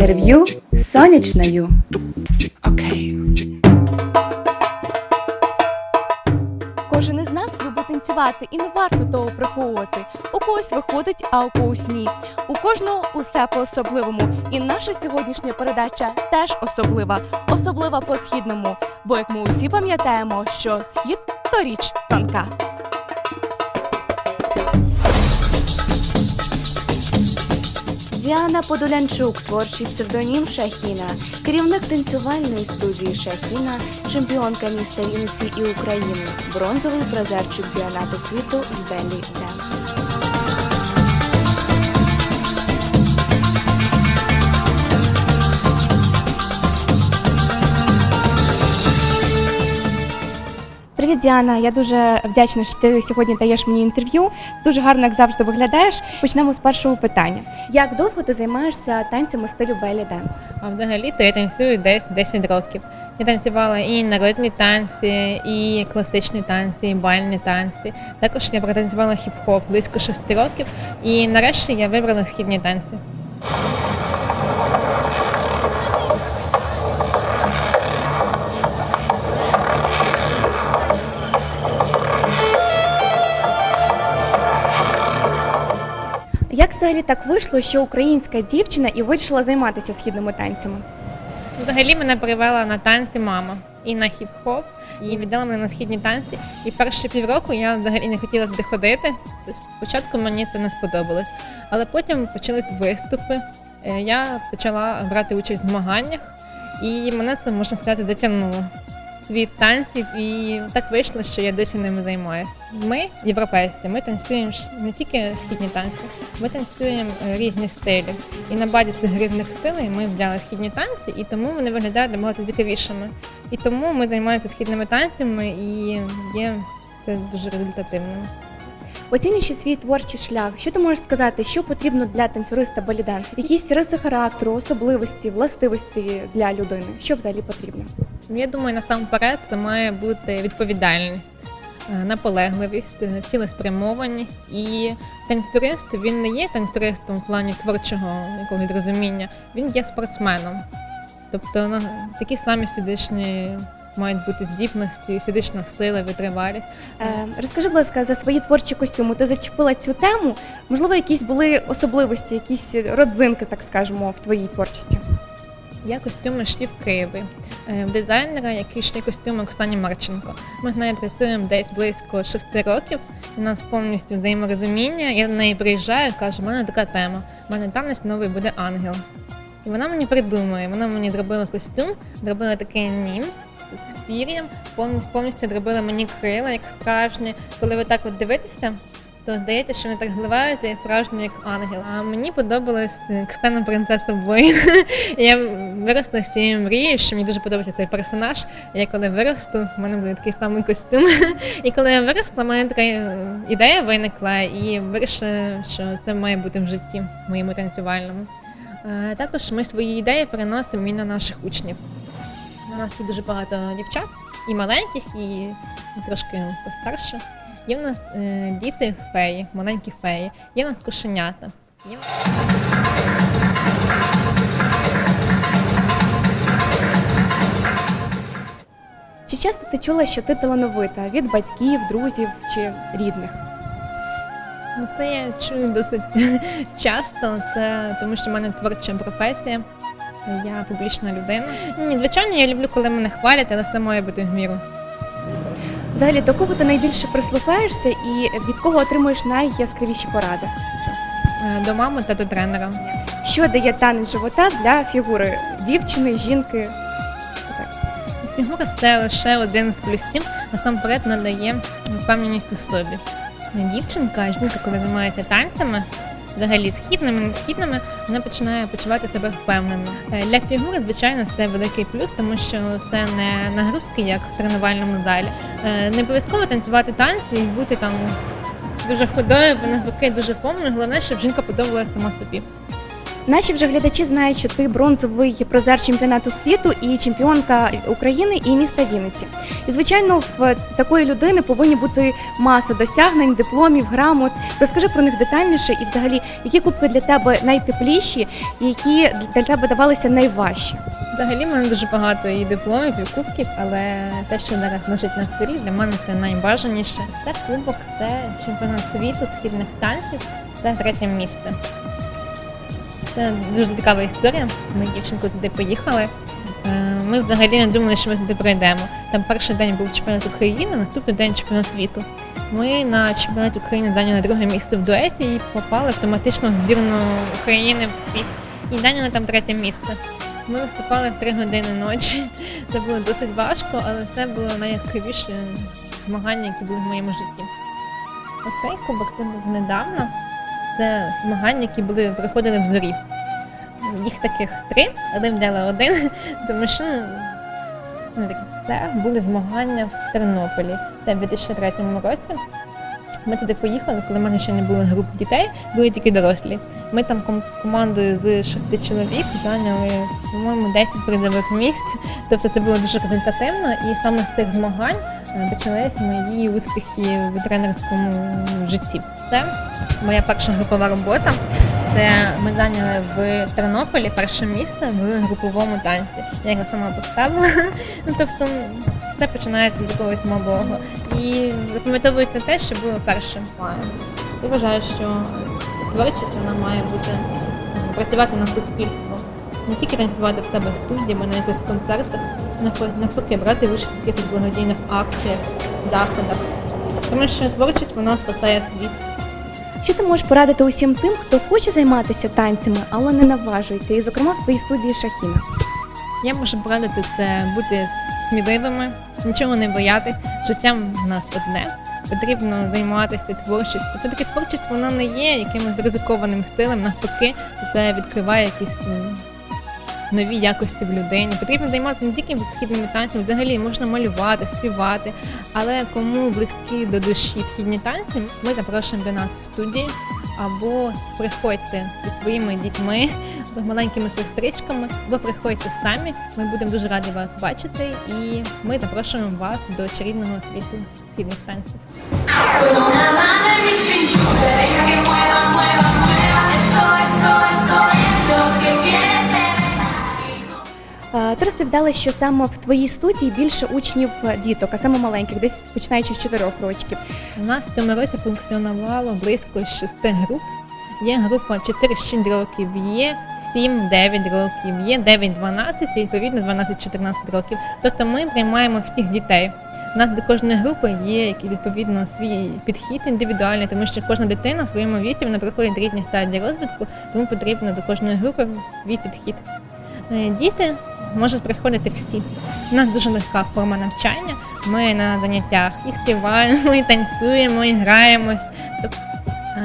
Інтерв'ю з сонячною. Кожен із нас любить танцювати і не варто того приховувати. У когось виходить, а у когось ні. У кожного усе по-особливому. І наша сьогоднішня передача теж особлива, особлива по східному. Бо як ми усі пам'ятаємо, що схід то річ тонка. Діана Подолянчук, творчий псевдонім Шахіна, керівник танцювальної студії Шахіна, чемпіонка міста Вінниці і України, бронзовий призер чемпіонату світу з Беллі Денс. Привіт, Діана. Я дуже вдячна, що ти сьогодні даєш мені інтерв'ю. Дуже гарно, як завжди, виглядаєш. Почнемо з першого питання. Як довго ти займаєшся танцями стилю белі денс? А взагалі-то я танцюю десь 10 років. Я танцювала і народні танці, і класичні танці, і бальні танці. Також я протанцювала хіп-хоп близько 6 років. І нарешті я вибрала східні танці. Взагалі так вийшло, що українська дівчина і вирішила займатися східними танцями? Взагалі мене привела на танці мама і на хіп-хоп, і віддала мене на східні танці. І перші півроку я взагалі не хотіла туди ходити. Спочатку мені це не сподобалось, але потім почались виступи. Е, Я почала брати участь в змаганнях, і мене це можна сказати затягнуло від танців, і так вийшло, що я досі ними займаюся. Ми, європейці, ми танцюємо не тільки східні танці, ми танцюємо різні стилі. І на базі цих різних стилей ми взяли східні танці, і тому вони виглядають набагато цікавішими. І тому ми займаємося східними танцями і є це дуже результативним. Оцінюючи свій творчий шлях, що ти можеш сказати, що потрібно для танцюриста баліденс? Якісь риси характеру, особливості, властивості для людини? Що взагалі потрібно? Я думаю, насамперед це має бути відповідальність, е, наполегливість, е, цілеспрямованість. І танцюрист він не є танцюристом в плані творчого якогось розуміння, він є спортсменом. Тобто ну, такі самі фізичні мають бути здібності, фізична сила, витривалість. Е, розкажи, будь ласка, за свої творчі костюми. Ти зачепила цю тему. Можливо, якісь були особливості, якісь родзинки, так скажемо, в твоїй творчості. Я костюми шли в Києві. Е, В дизайнера, який шли костюми Оксані Марченко. Ми з нею працюємо десь близько шести років. У нас повністю взаєморозуміння. Я до неї приїжджаю, кажу, у мене така тема. У мене танець новий буде ангел. І вона мені придумує. Вона мені зробила костюм, зробила такий нім з пір'ям, пов- повністю зробила мені крила, як справжні. Коли ви так от дивитеся, то здається, що вони так зливаються і справжні як ангел. А мені подобалось як стане принцеса воїн. Я виросла з цією мрією, що мені дуже подобається цей персонаж. Я коли виросту, в мене буде такий самий костюм. І коли я виросла, в мене така е, ідея виникла, і вирішила, що це має бути в житті моєму танцювальному. Е, Також ми свої ідеї переносимо і на наших учнів. У нас є дуже багато дівчат, і маленьких, і трошки постарше. Є в нас е, діти феї, маленькі феї, є в нас кошенята. Є... Чи часто ти чула, що ти талановита від батьків, друзів чи рідних? Ну, це я чую досить часто, це тому що в мене творча професія. Я публічна людина. Ні, звичайно, я люблю, коли мене хвалять, але все має бути в міру. Взагалі, до кого ти найбільше прислухаєшся і від кого отримуєш найяскравіші поради? Е, До мами та до тренера. Що дає танець живота для фігури дівчини, жінки? Фігура це лише один з плюсів, насамперед надає впевненість у собі. Дівчинка, жінка, коли займається танцями, взагалі східними, не східними, вона починає почувати себе впевнено. Е, Для фігури, звичайно, це великий плюс, тому що це не нагрузки, як в тренувальному залі. Е, Не обов'язково танцювати танці і бути там дуже худою, навпаки дуже повною. Головне, щоб жінка подобалася сама собі. Наші вже глядачі знають, що ти бронзовий призер чемпіонату світу і чемпіонка України і міста Вінниці. І звичайно, в такої людини повинні бути маса досягнень, дипломів, грамот. Розкажи про них детальніше і, взагалі, які кубки для тебе найтепліші, і які для тебе давалися найважчі. Взагалі в мене дуже багато і дипломів, і кубків, але те, що зараз лежить на столі, для мене це найбажаніше. Це кубок, це чемпіонат світу східних танців, це третє місце. Це дуже цікава історія. Ми дівчинку туди поїхали. Е, Ми взагалі не думали, що ми туди пройдемо. Там перший день був чемпіонат України, наступний день чемпіонат світу. Ми на чемпіонаті України зайняли друге місце в дуеті і попали автоматично в збірну України в світ. І зайняли там третє місце. Ми виступали в три години ночі. Це було досить важко, але це було найяскравіше змагання, які були в моєму житті. Оцей кубок це був недавно. Це змагання, які були приходили в зорі. Їх таких три, але взяли один, тому що ну, такі, це були змагання в Тернополі. Це в 2003 році. Ми туди поїхали, коли в мене ще не було груп дітей, були тільки дорослі. Ми там командою з шести чоловік зайняли, по-моєму, 10 призових місць. Тобто це було дуже результативно, і саме з цих змагань е, почались мої успіхи в тренерському житті. Це моя перша групова робота. Це ми зайняли в Тернополі перше місце в груповому танці. Я його сама поставила. Ну тобто все починається з якогось малого. І запам'ятовується те, що було першим. Я вважаю, що творчість вона має бути працювати на суспільство. Не тільки танцювати в себе в студії, або на якихось концертах, навпаки- брати участь в якихось благодійних акціях, заходах. Тому що творчість вона спасає світ. Що ти можеш порадити усім тим, хто хоче займатися танцями, але не наважується, і, зокрема, в твоїй студії Шахіна? Я можу порадити це бути сміливими, нічого не бояти. Життя в нас одне. Потрібно займатися творчістю. Це таки творчість вона не є якимось ризикованим стилем, навпаки, це відкриває якісь нові якості в людині. Потрібно займатися не тільки східними танцями, взагалі можна малювати, співати. Але кому близькі до душі східні танці, ми запрошуємо до нас в студії або приходьте зі своїми дітьми, з маленькими сестричками, або приходьте самі. Ми будемо дуже раді вас бачити, і ми запрошуємо вас до чарівного світу східних танців. Розповідала, що саме в твоїй студії більше учнів е, діток, а саме маленьких, десь починаючи з 4 років. У нас в цьому році функціонувало близько шести груп. Є група 4-6 років, є 7-9 років, є 9-12 і відповідно 12-14 років. Тобто ми приймаємо всіх дітей. У нас до кожної групи є відповідно свій підхід індивідуальний, тому що кожна дитина в своєму віці вона проходить різні стадії розвитку, тому потрібно до кожної групи свій підхід. Е, Діти можуть приходити всі. У нас дуже легка форма навчання. Ми на заняттях і співаємо, і танцюємо, і граємось. Тобто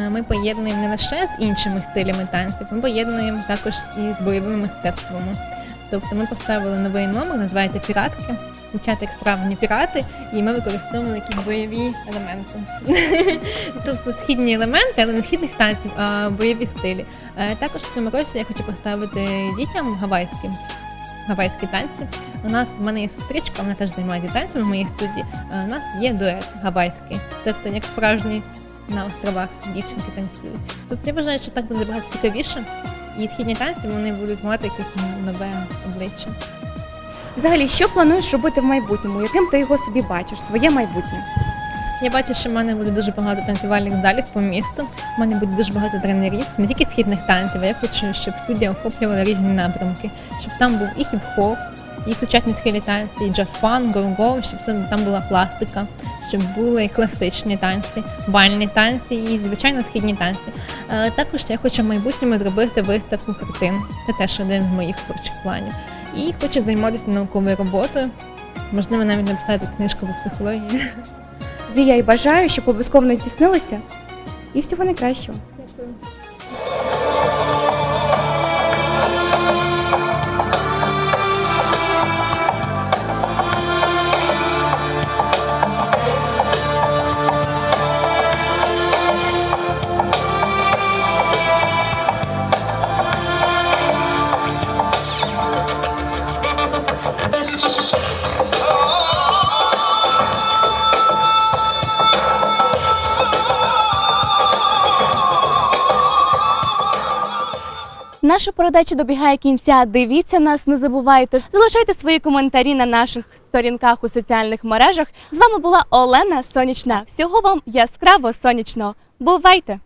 ми поєднуємо не лише з іншими стилями танців, ми поєднуємо також і з бойовими мистецтвами. Тобто ми поставили новий номер, називається Піратки. Дівчата справжні пірати, і ми використовували якісь бойові елементи. тобто східні елементи, але не східних танців, а бойові стилі. Е, Також в цьому році я хочу поставити дітям гавайські. Гавайські танці. У нас в мене є сестричка, вона теж займається танцями в моїй студії. Е, У нас є дует гавайський. Тобто як справжні на островах дівчинки танцюють. Тобто я вважаю, що так буде багато цікавіше. І східні танці вони будуть мати якесь нове обличчя. Взагалі, що плануєш робити в майбутньому? Яким ти його собі бачиш, своє майбутнє? Я бачу, що в мене буде дуже багато танцювальних залів по місту. У мене буде дуже багато тренерів, не тільки східних танців, а я хочу, щоб студія охоплювала різні напрямки, щоб там був і хіп-хоп, і сучасні схилі танці, і джаз-фан, го-го, щоб там була пластика, щоб були класичні танці, бальні танці і, звичайно, східні танці. Е, Також я хочу в майбутньому зробити виставку картин. Це теж один з моїх творчих планів. І хочу займатися науковою роботою. Можливо, навіть написати книжку по психології. Тобі я й бажаю, щоб обов'язково здійснилося. І всього найкращого. Дякую. Наша передача добігає кінця. Дивіться нас, не забувайте. Залишайте свої коментарі на наших сторінках у соціальних мережах. З вами була Олена Сонячна. Всього вам яскраво сонячно. Бувайте!